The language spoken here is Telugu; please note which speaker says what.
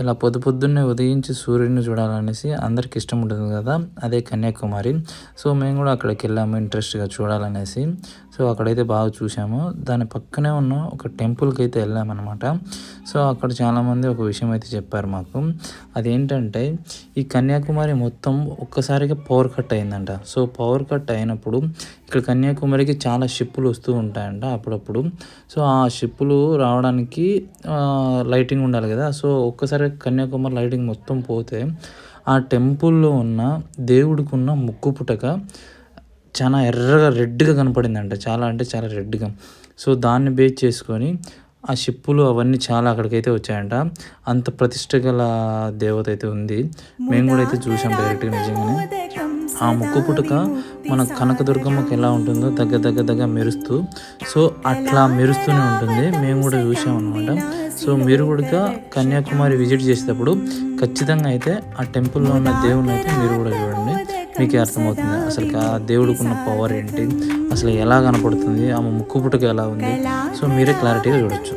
Speaker 1: ఇలా పొద్దు పొద్దున్నే ఉదయించి సూర్యుడిని చూడాలనేసి అందరికి ఇష్టం ఉంటుంది కదా అదే కన్యాకుమారి. సో మేము కూడా అక్కడికి వెళ్ళాము ఇంట్రెస్ట్గా చూడాలనేసి. సో అక్కడైతే బాగా చూసాము దాని పక్కనే ఉన్న ఒక టెంపుల్కి అయితే వెళ్ళామన్నమాట. సో అక్కడ చాలామంది ఒక విషయం అయితే చెప్పారు మాకు. అదేంటంటే ఈ కన్యాకుమారి మొత్తం ఒక్కసారిగా పవర్ కట్ అయిందంట. సో పవర్ కట్ అయినప్పుడు ఇక్కడ కన్యాకుమారికి చాలా షిప్పులు వస్తూ ఉంటాయంట అప్పుడప్పుడు. సో ఆ షిప్పులు రావడానికి లైటింగ్ ఉండాలి కదా. సో ఒక్కసారి కన్యాకుమారి లైటింగ్ మొత్తం పోతే ఆ టెంపుల్లో ఉన్న దేవుడికి ఉన్న ముక్కు పుటక చాలా ఎర్రగా రెడ్గా కనపడిందంట. చాలా అంటే చాలా రెడ్గా. సో దాన్ని బేస్ చేసుకొని ఆ షిప్పులు అవన్నీ చాలా అక్కడికైతే వచ్చాయంట. అంత ప్రతిష్ట గల దేవత అయితే ఉంది. మేము కూడా అయితే చూసాం డైరెక్ట్గా నిజంగానే. ఆ ముక్కు పుట్టుక మన కనకదుర్గమ్మకి ఎలా ఉంటుందో దగ్గర దగ్గర దగ్గర మెరుస్తూ సో అట్లా మెరుస్తూనే ఉంటుంది. మేము కూడా చూసామన్నమాట సో మీరు కూడా కన్యాకుమారి విజిట్ చేసేటప్పుడు ఖచ్చితంగా అయితే ఆ టెంపుల్లో ఉన్న దేవుని అయితే మీరు కూడా చూడండి. మీకే అర్థమవుతుంది అసలు ఆ దేవుడికున్న పవర్ ఏంటి? అసలు ఎలా కనపడుతుంది? ఆమె ముక్కు పుట్టుక ఎలా ఉంది? సో మీరే క్లారిటీగా చూడొచ్చు.